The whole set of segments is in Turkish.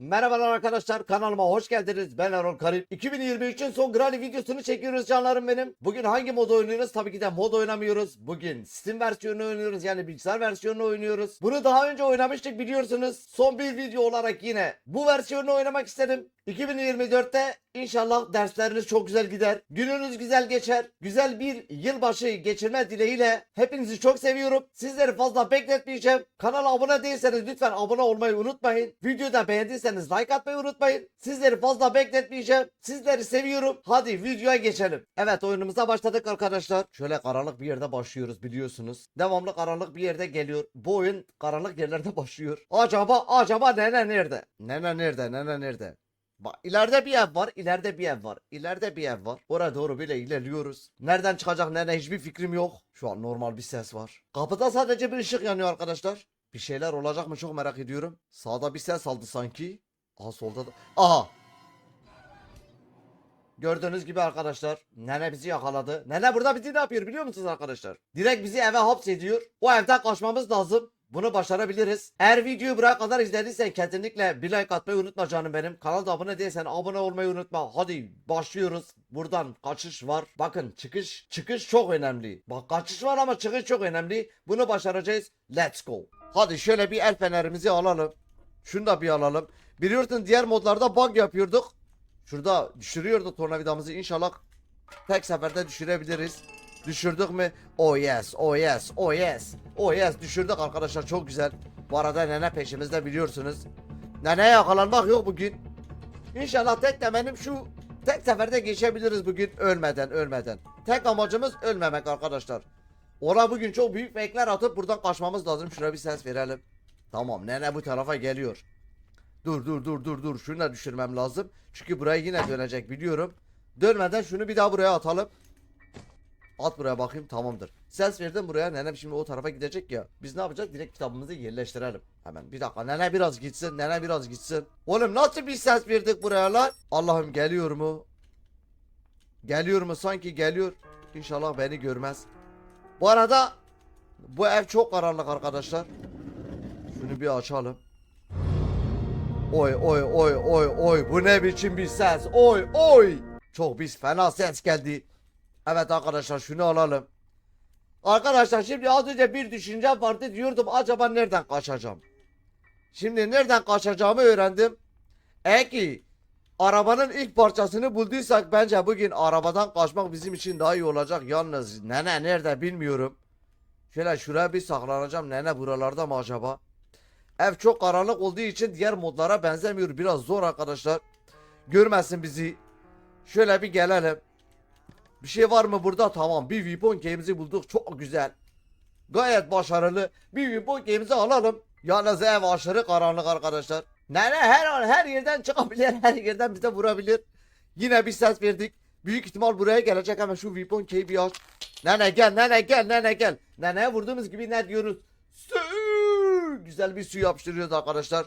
Merhabalar arkadaşlar kanalıma hoş geldiniz. Ben Erol Karim. 2023'ün son Granny videosunu çekiyoruz canlarım benim. Bugün hangi mod oynuyoruz? Tabii ki de mod oynamıyoruz. Bugün Steam versiyonunu oynuyoruz yani bilgisayar versiyonunu oynuyoruz. Bunu daha önce oynamıştık biliyorsunuz. Son bir video olarak yine bu versiyonu oynamak istedim. 2024'te inşallah dersleriniz çok güzel gider. Gününüz güzel geçer. Güzel bir yılbaşı geçirme dileğiyle hepinizi çok seviyorum. Sizleri fazla bekletmeyeceğim. Kanala abone değilseniz lütfen abone olmayı unutmayın. Videoyu da beğendiyseniz like atmayı unutmayın. Sizleri fazla bekletmeyeceğim. Sizleri seviyorum. Hadi videoya geçelim. Evet oyunumuza başladık arkadaşlar. Şöyle karanlık bir yerde başlıyoruz biliyorsunuz. Devamlı karanlık bir yerde geliyor. Bu oyun karanlık yerlerde başlıyor. Acaba acaba nene nerede? Nene nerede? Nene nerede? Bak ileride bir ev var, ileride bir ev var, ileride bir ev var. Oraya doğru bile ilerliyoruz. Nereden çıkacak nereden hiçbir fikrim yok. Şu an normal bir ses var. Kapıda sadece bir ışık yanıyor arkadaşlar. Bir şeyler olacak mı çok merak ediyorum. Sağda bir ses aldı sanki. Aha solda da. Aha! Gördüğünüz gibi arkadaşlar nene bizi yakaladı. Nene burada bizi ne yapıyor biliyor musunuz arkadaşlar? Direkt bizi eve hapsediyor. O evden kaçmamız lazım. Bunu başarabiliriz. Eğer videoyu buraya kadar izlediysen kesinlikle bir like atmayı unutma canım benim. Kanalda abone değilsen abone olmayı unutma. Hadi başlıyoruz. Buradan kaçış var. Bakın çıkış çıkış çok önemli. Bak kaçış var ama çıkış çok önemli. Bunu başaracağız. Let's go. Hadi şöyle bir el fenerimizi alalım. Şunu da bir alalım. Biliyorsun diğer modlarda bug yapıyorduk. Şurada düşürüyordu tornavidamızı. İnşallah tek seferde düşürebiliriz. Düşürdük mü? Oh yes, oh yes, oh yes. Oh yes düşürdük arkadaşlar çok güzel. Bu arada nene peşimizde biliyorsunuz. Neneye yakalanmak yok bugün. İnşallah tek temenim şu tek seferde geçebiliriz bugün ölmeden ölmeden. Tek amacımız ölmemek arkadaşlar. Ona bugün çok büyük fake'ler atıp buradan kaçmamız lazım. Şuna bir ses verelim. Tamam nene bu tarafa geliyor. Dur dur dur dur dur şunu da düşürmem lazım. Çünkü buraya yine dönecek biliyorum. Dönmeden şunu bir daha buraya atalım. At buraya bakayım tamamdır. Ses verdim buraya nenem şimdi o tarafa gidecek ya. Biz ne yapacağız? Direkt kitabımızı yerleştirelim. Hemen bir dakika nene biraz gitsin nene biraz gitsin. Oğlum nasıl bir ses verdik buraya lan? Allah'ım geliyor mu? Geliyor mu? Sanki geliyor. İnşallah beni görmez. Bu arada bu ev çok karanlık arkadaşlar. Şunu bir açalım. Oy oy oy oy oy bu ne biçim bir ses oy oy Çok bir fena ses geldi Evet arkadaşlar şunu alalım Arkadaşlar şimdi az önce bir düşünce vardı diyordum acaba nereden kaçacağım Şimdi nereden kaçacağımı öğrendim Eğer ki arabanın ilk parçasını bulduysak bence bugün arabadan kaçmak bizim için daha iyi olacak Yalnız nene nerede bilmiyorum Şöyle şuraya bir saklanacağım nene buralarda mı acaba Ev çok karanlık olduğu için diğer modlara benzemiyor. Biraz zor arkadaşlar. Görmesin bizi. Şöyle bir gelelim. Bir şey var mı burada? Tamam. Bir weapon game'imizi bulduk. Çok güzel. Gayet başarılı. Bir weapon game'imizi alalım. Yalnız ev aşırı karanlık arkadaşlar. Nene her an her yerden çıkabilir. Her yerden bize vurabilir. Yine bir ses verdik. Büyük ihtimal buraya gelecek hemen şu weapon key'i bir aç. Nene gel nene gel nene gel. Neneye vurduğumuz gibi ne diyoruz? Sü güzel bir su yapıştırıyoruz arkadaşlar.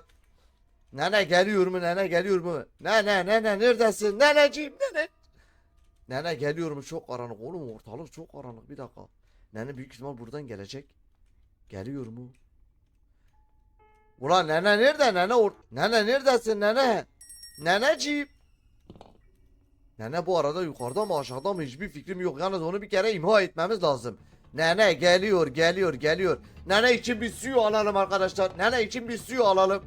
Nene geliyor mu? Nene geliyor mu? Nene nene neredesin? Neneciğim nene. Nene geliyor mu? Çok karanlık. Oğlum ortalık çok karanlık. Bir dakika. Nene büyük ihtimal buradan gelecek. Geliyor mu? Ulan nene nerede? Nene or Nene neredesin nene? Neneciğim. Nene bu arada yukarıda mı aşağıda mı hiçbir fikrim yok. Yalnız onu bir kere imha etmemiz lazım. Nene geliyor geliyor geliyor. Nene için bir suyu alalım arkadaşlar. Nene için bir suyu alalım.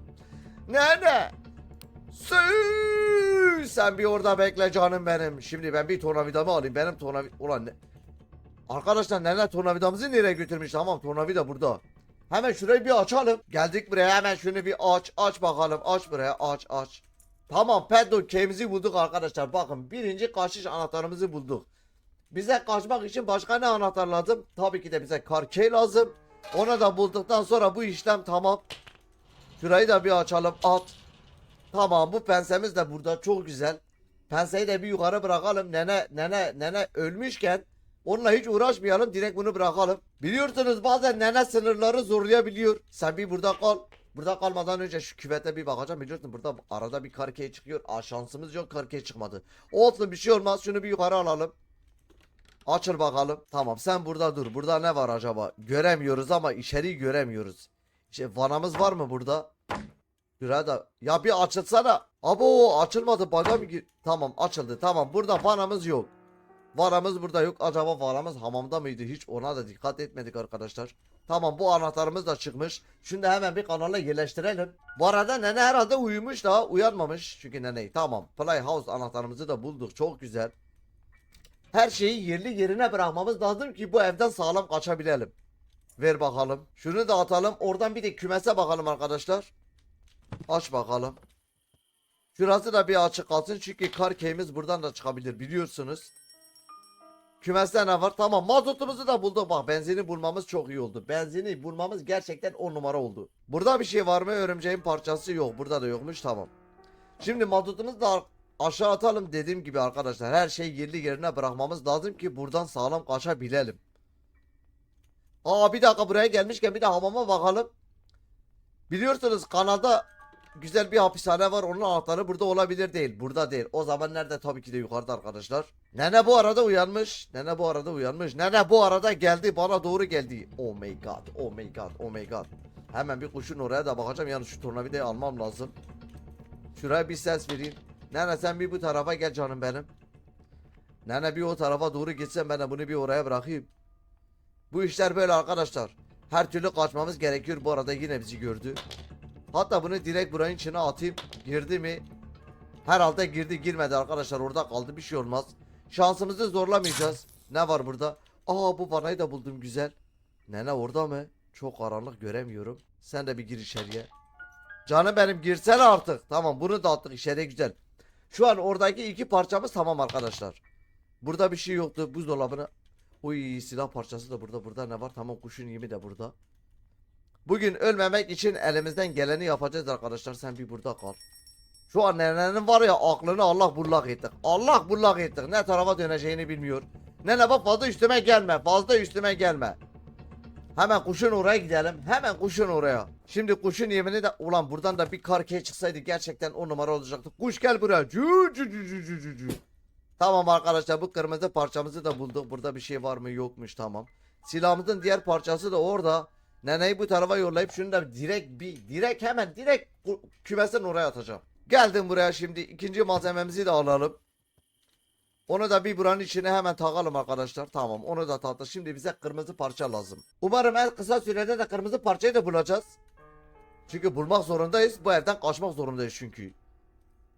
Nene. Su. Sen bir orada bekle canım benim. Şimdi ben bir tornavidamı alayım. Benim tornavid... Ulan ne? Arkadaşlar nene tornavidamızı nereye götürmüş? Tamam tornavida burada. Hemen şurayı bir açalım. Geldik buraya hemen şunu bir aç. Aç bakalım. Aç buraya. Aç aç. Tamam pedal key'imizi bulduk arkadaşlar. Bakın birinci kaçış anahtarımızı bulduk. Bize kaçmak için başka ne anahtar lazım? Tabii ki de bize kar key lazım. Onu da bulduktan sonra bu işlem tamam. Şurayı da bir açalım. At. Tamam bu pensemiz de burada çok güzel. Penseyi de bir yukarı bırakalım. Nene nene nene ölmüşken onunla hiç uğraşmayalım. Direkt bunu bırakalım. Biliyorsunuz bazen nene sınırları zorlayabiliyor. Sen bir burada kal. Burada kalmadan önce şu küvete bir bakacağım. Biliyorsun burada arada bir karkey çıkıyor. Aa şansımız yok karkey çıkmadı. Olsun bir şey olmaz. Şunu bir yukarı alalım. Açıl bakalım. Tamam sen burada dur. Burada ne var acaba? Göremiyoruz ama içeriği göremiyoruz. İşte vanamız var mı burada? Da ya bir açılsana. Abo açılmadı baga mı gir? Tamam açıldı tamam burada vanamız yok. Vanamız burada yok. Acaba vanamız hamamda mıydı? Hiç ona da dikkat etmedik arkadaşlar. Tamam bu anahtarımız da çıkmış. Da hemen bir kanala yerleştirelim. Bu arada nene herhalde uyumuş daha uyanmamış. Çünkü nene tamam. Playhouse anahtarımızı da bulduk. Çok güzel. Her şeyi yerli yerine bırakmamız lazım ki bu evden sağlam kaçabilelim. Ver bakalım. Şunu da atalım. Oradan bir de kümese bakalım arkadaşlar. Aç bakalım. Şurası da bir açık kalsın çünkü kar keyimiz buradan da çıkabilir biliyorsunuz. Kümeste ne var? Tamam mazotumuzu da bulduk. Bak benzini bulmamız çok iyi oldu. Benzini bulmamız gerçekten 10 numara oldu. Burada bir şey var mı? Örümceğin parçası yok. Burada da yokmuş. Tamam. Şimdi mazotumuzu da aşağı atalım dediğim gibi arkadaşlar. Her şeyi yerli yerine bırakmamız lazım ki buradan sağlam kaçabilelim. Aa bir dakika buraya gelmişken bir de hamama bakalım. Biliyorsunuz kanalda güzel bir hapishane var. Onun anahtarı burada olabilir değil. Burada değil. O zaman nerede? Tabii ki de yukarıda arkadaşlar. Nene bu arada uyanmış. Nene bu arada uyanmış. Nene bu arada geldi. Bana doğru geldi. Oh my god. Oh my god. Oh my god. Hemen bir kuşun oraya da bakacağım. Yani şu tornavidayı almam lazım. Şuraya bir ses vereyim. Nene sen bir bu tarafa gel canım benim. Nene bir o tarafa doğru gitsen ben de bunu bir oraya bırakayım. Bu işler böyle arkadaşlar. Her türlü kaçmamız gerekiyor. Bu arada yine bizi gördü. Hatta bunu direkt buranın içine atayım. Girdi mi? Herhalde girdi girmedi arkadaşlar. Orada kaldı bir şey olmaz. Şansımızı zorlamayacağız. Ne var burada? Aa bu vanayı da buldum güzel. Nene orada mı? Çok karanlık göremiyorum. Sen de bir gir içeriye. Canım benim girsene artık. Tamam bunu da attık içeriye güzel. Şu an oradaki iki parçamız tamam arkadaşlar. Burada bir şey yoktu. Buzdolabına. Uy silah parçası da burada. Burada ne var? Tamam kuşun yemi de burada. Bugün ölmemek için elimizden geleni yapacağız arkadaşlar. Sen bir burada kal. Şu an nenenin var ya aklını Allah bullak ettik. Allah bullak ettik. Ne tarafa döneceğini bilmiyor. Nene bak fazla üstüme gelme. Fazla üstüme gelme. Hemen kuşun oraya gidelim. Hemen kuşun oraya. Şimdi kuşun yemini de ulan buradan da bir karkeye çıksaydı gerçekten on numara olacaktı. Kuş gel buraya. Cü cü cü cü cü cü. Tamam arkadaşlar bu kırmızı parçamızı da bulduk. Burada bir şey var mı yokmuş tamam. Silahımızın diğer parçası da orada. Neneyi bu tarafa yollayıp şunu da direkt bir direkt hemen direkt kümesin oraya atacağım. Geldim buraya şimdi ikinci malzememizi de alalım. Onu da bir buranın içine hemen takalım arkadaşlar. Tamam onu da taktık. Şimdi bize kırmızı parça lazım. Umarım en kısa sürede de kırmızı parçayı da bulacağız. Çünkü bulmak zorundayız. Bu evden kaçmak zorundayız çünkü.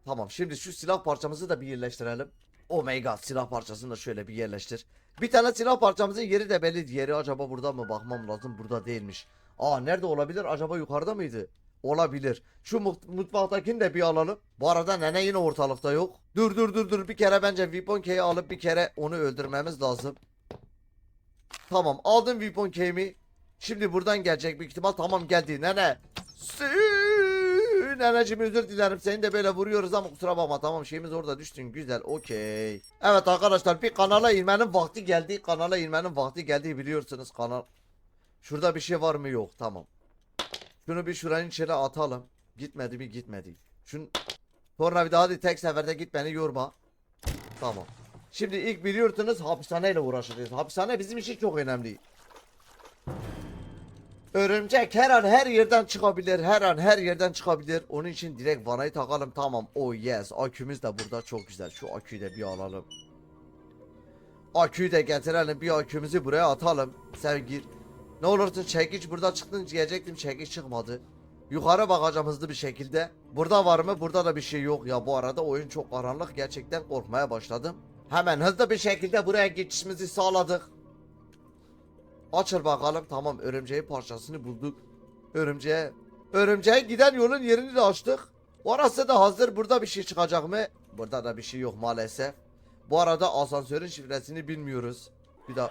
Tamam şimdi şu silah parçamızı da bir yerleştirelim. God silah parçasını da şöyle bir yerleştir. Bir tane silah parçamızın yeri de belli. Yeri acaba burada mı bakmam lazım. Burada değilmiş. Aa nerede olabilir? Acaba yukarıda mıydı? Olabilir. Şu mut- mutfaktakini de bir alalım. Bu arada nene yine ortalıkta yok. Dur dur dur dur. Bir kere bence Weapon Key'i alıp bir kere onu öldürmemiz lazım. Tamam aldım Weapon Key'imi. Şimdi buradan gelecek büyük ihtimal. Tamam geldi nene. Sü- Neneciğim özür dilerim. Seni de böyle vuruyoruz ama kusura bakma. Tamam şeyimiz orada düştün. Güzel. Okey. Evet arkadaşlar bir kanala inmenin vakti geldi. Kanala inmenin vakti geldi biliyorsunuz kanal. Şurada bir şey var mı? Yok. Tamam. Şunu bir şuranın içine atalım. Gitmedi mi? Gitmedi. Şun Sonra bir daha hadi tek seferde git beni yorma. Tamam. Şimdi ilk biliyorsunuz hapishaneyle uğraşacağız. Hapishane bizim için çok önemli. Örümcek her an her yerden çıkabilir. Her an her yerden çıkabilir. Onun için direkt vanayı takalım. Tamam. Oh yes. Akümüz de burada çok güzel. Şu aküyü de bir alalım. Aküyü de getirelim. Bir akümüzü buraya atalım. Sen gir. Ne olursun çekiç burada çıktın diyecektim çekiç çıkmadı. Yukarı bakacağım hızlı bir şekilde. Burada var mı? Burada da bir şey yok ya. Bu arada oyun çok karanlık. Gerçekten korkmaya başladım. Hemen hızlı bir şekilde buraya geçişimizi sağladık. Açıl bakalım. Tamam örümceğin parçasını bulduk. Örümceğe örümceğe giden yolun yerini de açtık. Orası da hazır. Burada bir şey çıkacak mı? Burada da bir şey yok maalesef. Bu arada asansörün şifresini bilmiyoruz. Bir daha.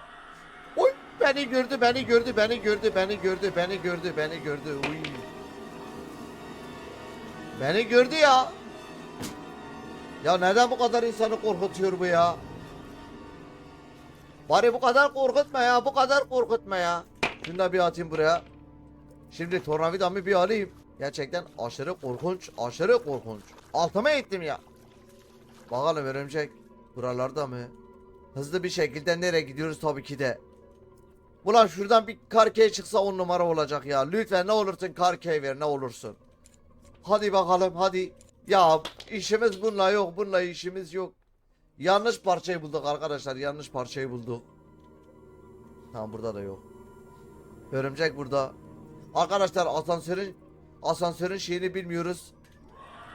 Oy beni gördü, beni gördü, beni gördü, beni gördü, beni gördü, beni gördü. Uy. Beni gördü ya. Ya neden bu kadar insanı korkutuyor bu ya? Bari bu kadar korkutma ya. Bu kadar korkutma ya. Şunu da bir atayım buraya. Şimdi tornavidamı bir alayım. Gerçekten aşırı korkunç. Aşırı korkunç. Altıma ettim ya. Bakalım örümcek. Buralarda mı? Hızlı bir şekilde nereye gidiyoruz tabii ki de. Ulan şuradan bir karkey çıksa on numara olacak ya. Lütfen ne olursun karkey ver ne olursun. Hadi bakalım hadi. Ya işimiz bununla yok. Bununla işimiz yok. Yanlış parçayı bulduk arkadaşlar. Yanlış parçayı bulduk. Tamam burada da yok. Örümcek burada. Arkadaşlar asansörün asansörün şeyini bilmiyoruz.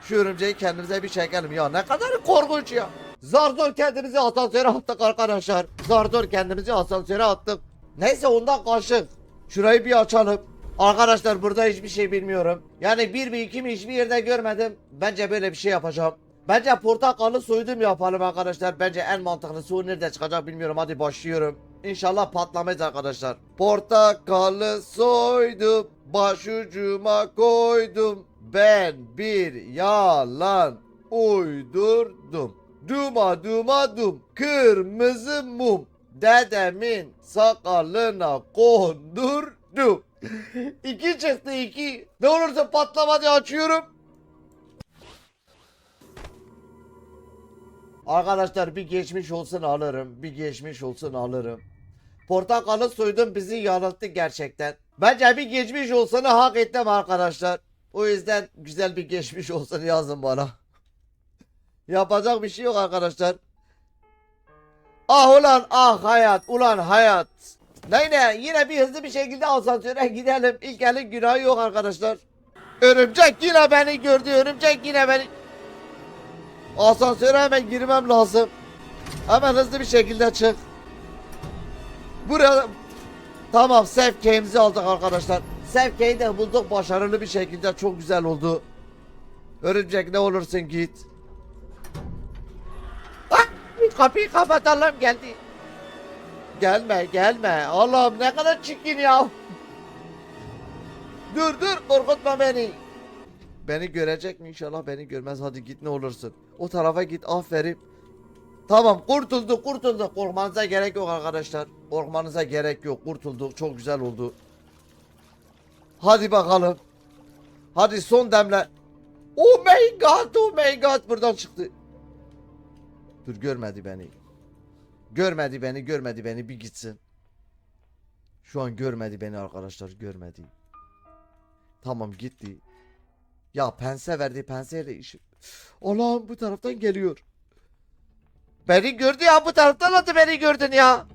Şu örümceği kendimize bir çekelim ya. Ne kadar korkunç ya. Zar zor kendimizi asansöre attık arkadaşlar. Zar zor kendimizi asansöre attık. Neyse ondan kaçtık. Şurayı bir açalım. Arkadaşlar burada hiçbir şey bilmiyorum. Yani bir mi iki mi hiçbir yerde görmedim. Bence böyle bir şey yapacağım. Bence portakalı soydum yapalım arkadaşlar. Bence en mantıklısı o nerede çıkacak bilmiyorum. Hadi başlıyorum. İnşallah patlamayız arkadaşlar. Portakalı soydum. Başucuma koydum. Ben bir yalan uydurdum. Duma duma dum. Kırmızı mum. Dedemin sakalına kondurdum. iki çıktı iki. Ne olursa patlama diye açıyorum. Arkadaşlar bir geçmiş olsun alırım. Bir geçmiş olsun alırım. Portakalı soydum bizi yanılttı gerçekten. Bence bir geçmiş olsanı hak ettim arkadaşlar. O yüzden güzel bir geçmiş olsun yazın bana. Yapacak bir şey yok arkadaşlar. Ah ulan ah hayat ulan hayat. Neyse yine bir hızlı bir şekilde asansöre gidelim. İlk elin günahı yok arkadaşlar. Örümcek yine beni gördü. Örümcek yine beni... Asansöre hemen girmem lazım. Hemen hızlı bir şekilde çık. Buraya... Tamam safe key'imizi aldık arkadaşlar. Safe key'i de bulduk başarılı bir şekilde çok güzel oldu. Örümcek ne olursun git. Ah! Kapıyı kapatalım geldi. Gelme gelme. Allah'ım ne kadar çirkin ya. Dur dur korkutma beni. Beni görecek mi inşallah beni görmez hadi git ne olursun. O tarafa git aferin. Tamam kurtulduk kurtulduk korkmanıza gerek yok arkadaşlar. Korkmanıza gerek yok kurtulduk çok güzel oldu. Hadi bakalım. Hadi son demle. Oh my god oh my god buradan çıktı. Dur görmedi beni. Görmedi beni görmedi beni bir gitsin. Şu an görmedi beni arkadaşlar görmedi. Tamam gitti. Ya pense verdi penseyle işi. Allah'ım bu taraftan geliyor. Beni gördü ya bu taraftan nasıl beni gördün ya.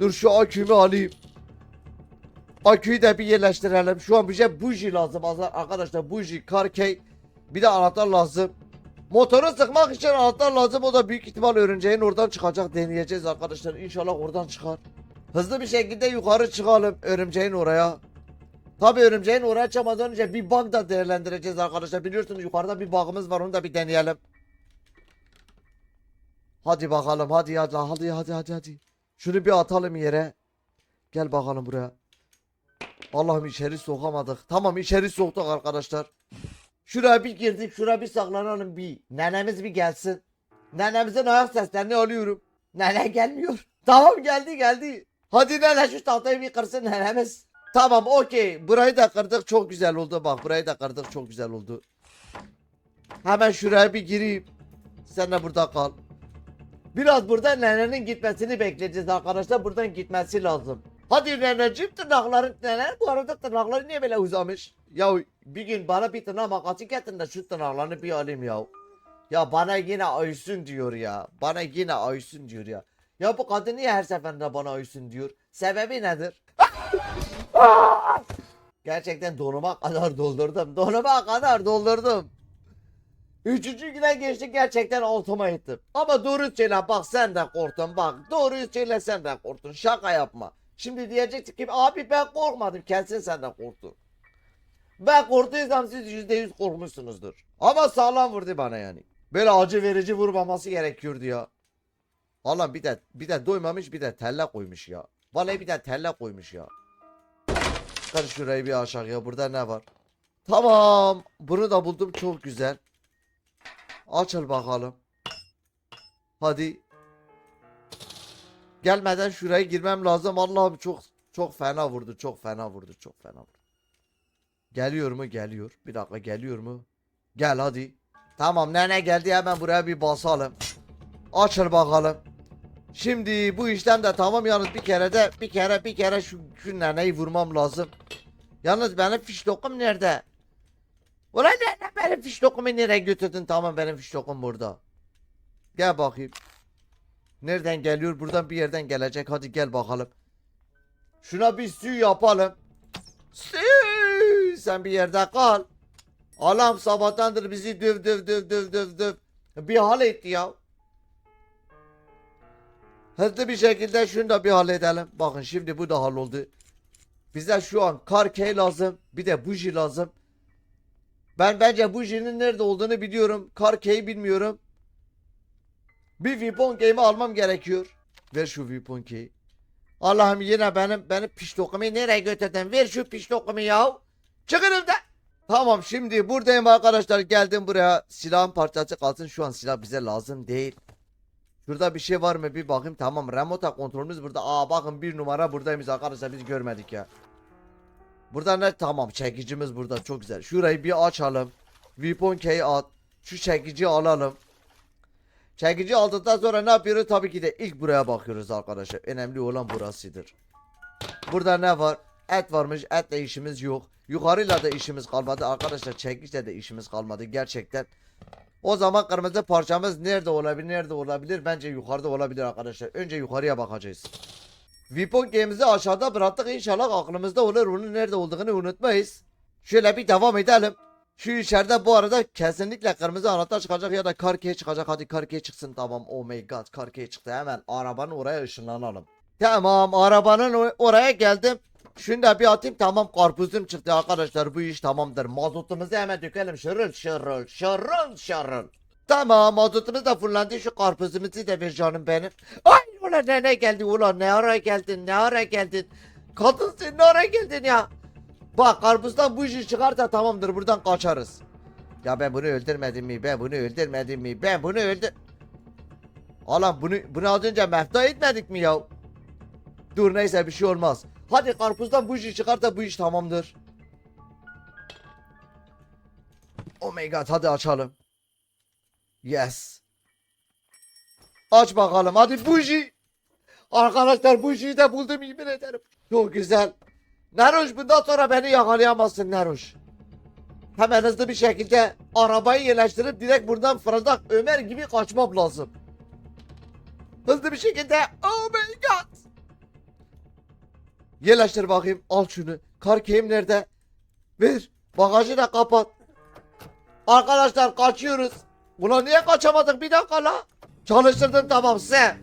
Dur şu akümü alayım. Aküyü de bir yerleştirelim. Şu an bize buji lazım arkadaşlar. Buji, karkey. Bir de anahtar lazım. Motoru sıkmak için anahtar lazım. O da büyük ihtimal örümceğin oradan çıkacak. Deneyeceğiz arkadaşlar. İnşallah oradan çıkar. Hızlı bir şekilde yukarı çıkalım örümceğin oraya. Tabi örümceğin oraya çıkmadan önce bir bug da değerlendireceğiz arkadaşlar. Biliyorsunuz yukarıda bir bug'ımız var onu da bir deneyelim. Hadi bakalım hadi hadi hadi hadi hadi hadi. Şunu bir atalım yere. Gel bakalım buraya. Allah'ım içeri sokamadık. Tamam içeri soktuk arkadaşlar. Şuraya bir girdik şuraya bir saklanalım bir. Nenemiz bir gelsin. Nenemizin ayak seslerini alıyorum. Nene gelmiyor. Tamam geldi geldi. Hadi nene şu tahtayı bir kırsın nenemiz. Tamam okey. Burayı da kırdık çok güzel oldu bak. Burayı da kırdık çok güzel oldu. Hemen şuraya bir gireyim. Sen de burada kal. Biraz burada nenenin gitmesini bekleyeceğiz arkadaşlar. Buradan gitmesi lazım. Hadi neneciğim tırnakların nene bu arada tırnakları niye böyle uzamış? Ya bir gün bana bir tırnak makası getirin de şu tırnaklarını bir alayım ya. Ya bana yine Aysun diyor ya. Bana yine Aysun diyor ya. Ya bu kadın niye her seferinde bana Aysun diyor? Sebebi nedir? Gerçekten donuma kadar doldurdum. Donuma kadar doldurdum. Üçüncü güne geçtik gerçekten altıma ettim. Ama doğru söyle bak sen de korktun bak. Doğru söyle sen de korktun. Şaka yapma. Şimdi diyeceksin ki abi ben korkmadım. Kesin sen de korktun. Ben korktuysam siz yüzde yüz korkmuşsunuzdur. Ama sağlam vurdu bana yani. Böyle acı verici vurmaması gerekiyordu ya. Allah bir de bir de doymamış bir de telle koymuş ya. Vallahi bir de telle koymuş ya. Çıkar şurayı bir aşağıya. Burada ne var? Tamam. Bunu da buldum. Çok güzel. Açıl bakalım. Hadi. Gelmeden şuraya girmem lazım. Allah'ım çok çok fena vurdu. Çok fena vurdu. Çok fena vurdu. Geliyor mu? Geliyor. Bir dakika geliyor mu? Gel hadi. Tamam nene geldi hemen buraya bir basalım. Açıl bakalım. Şimdi bu işlem de tamam yalnız bir kere de bir kere bir kere şu, şu neneyi vurmam lazım. Yalnız benim fiş dokum nerede? Ulan ne, ne benim fiş dokumu nereye götürdün? Tamam benim fiş dokum burada. Gel bakayım. Nereden geliyor? Buradan bir yerden gelecek. Hadi gel bakalım. Şuna bir sü yapalım. Sü! Sen bir yerde kal. Allah'ım sabahtandır bizi döv döv döv döv döv döv. Bir hal etti ya. Hızlı bir şekilde şunu da bir halledelim. Bakın şimdi bu da halloldu. Bize şu an kar key lazım. Bir de buji lazım. Ben bence bujinin nerede olduğunu biliyorum. Kar key bilmiyorum. Bir weapon key'imi almam gerekiyor. Ver şu weapon key'i. Allah'ım yine benim benim piş dokumu nereye götürdün? Ver şu piş dokumu ya. Çıkın önümden. Tamam şimdi buradayım arkadaşlar. Geldim buraya. Silahın parçası kalsın. Şu an silah bize lazım değil. Şurada bir şey var mı bir bakayım. Tamam remote kontrolümüz burada. Aa bakın bir numara buradaymış arkadaşlar biz görmedik ya. Burada ne? Tamam çekicimiz burada çok güzel. Şurayı bir açalım. Weapon key at. Şu çekici alalım. Çekici aldıktan sonra ne yapıyoruz? Tabii ki de ilk buraya bakıyoruz arkadaşlar. Önemli olan burasıdır. Burada ne var? Et varmış. Etle işimiz yok. Yukarıyla da işimiz kalmadı. Arkadaşlar çekiçle de işimiz kalmadı gerçekten. O zaman kırmızı parçamız nerede olabilir? Nerede olabilir? Bence yukarıda olabilir arkadaşlar. Önce yukarıya bakacağız. Weapon game'imizi aşağıda bıraktık. İnşallah aklımızda olur. Onun nerede olduğunu unutmayız. Şöyle bir devam edelim. Şu içeride bu arada kesinlikle kırmızı anahtar çıkacak ya da karkeye çıkacak. Hadi karkeye çıksın tamam. Oh my god karkeye çıktı. Hemen arabanın oraya ışınlanalım. Tamam arabanın oraya geldim. Şunu da bir atayım tamam karpuzum çıktı arkadaşlar bu iş tamamdır. Mazotumuzu hemen dökelim şırıl şırıl şırıl şırıl. Tamam mazotumuz da fullendi şu karpuzumuzu da ver canım benim. Ay ulan ne, ne geldi ulan ne ara geldin ne ara geldin. Kadın sen ne ara geldin ya. Bak karpuzdan bu işi çıkarsa tamamdır buradan kaçarız. Ya ben bunu öldürmedim mi ben bunu öldürmedim mi ben bunu öldür... Alan bunu, bunu az önce mefta etmedik mi ya? Dur neyse bir şey olmaz. Hadi karpuzdan bu işi çıkarsa bu iş tamamdır. Oh my god hadi açalım. Yes. Aç bakalım hadi buji. Arkadaşlar bujiyi de buldum yemin ederim. Çok güzel. Neroş bundan sonra beni yakalayamazsın Neroş. Hemen hızlı bir şekilde arabayı yerleştirip direkt buradan fırıldak Ömer gibi kaçmam lazım. Hızlı bir şekilde oh my god. Yerleştir bakayım al şunu. Kar keyim nerede? Ver. Bagajı da kapat. Arkadaşlar kaçıyoruz. Ulan niye kaçamadık bir dakika la. Çalıştırdım tamam size.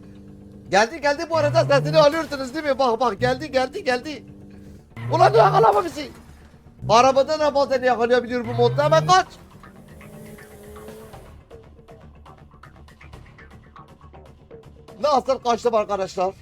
Geldi geldi bu arada sesini alıyorsunuz değil mi? Bak bak geldi geldi geldi. Ulan niye yakalama bizi? Arabada ne bazen yakalayabiliyor bu modda hemen kaç. Nasıl kaçtım arkadaşlar?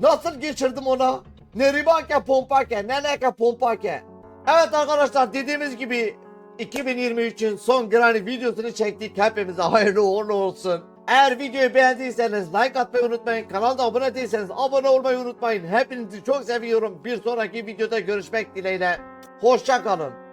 Nasıl geçirdim ona? Neribake pompake, neneke pompake. Evet arkadaşlar dediğimiz gibi 2023'ün son Granny videosunu çektik. Hepimize hayırlı uğurlu olsun. Eğer videoyu beğendiyseniz like atmayı unutmayın. Kanalda abone değilseniz abone olmayı unutmayın. Hepinizi çok seviyorum. Bir sonraki videoda görüşmek dileğiyle. Hoşça kalın.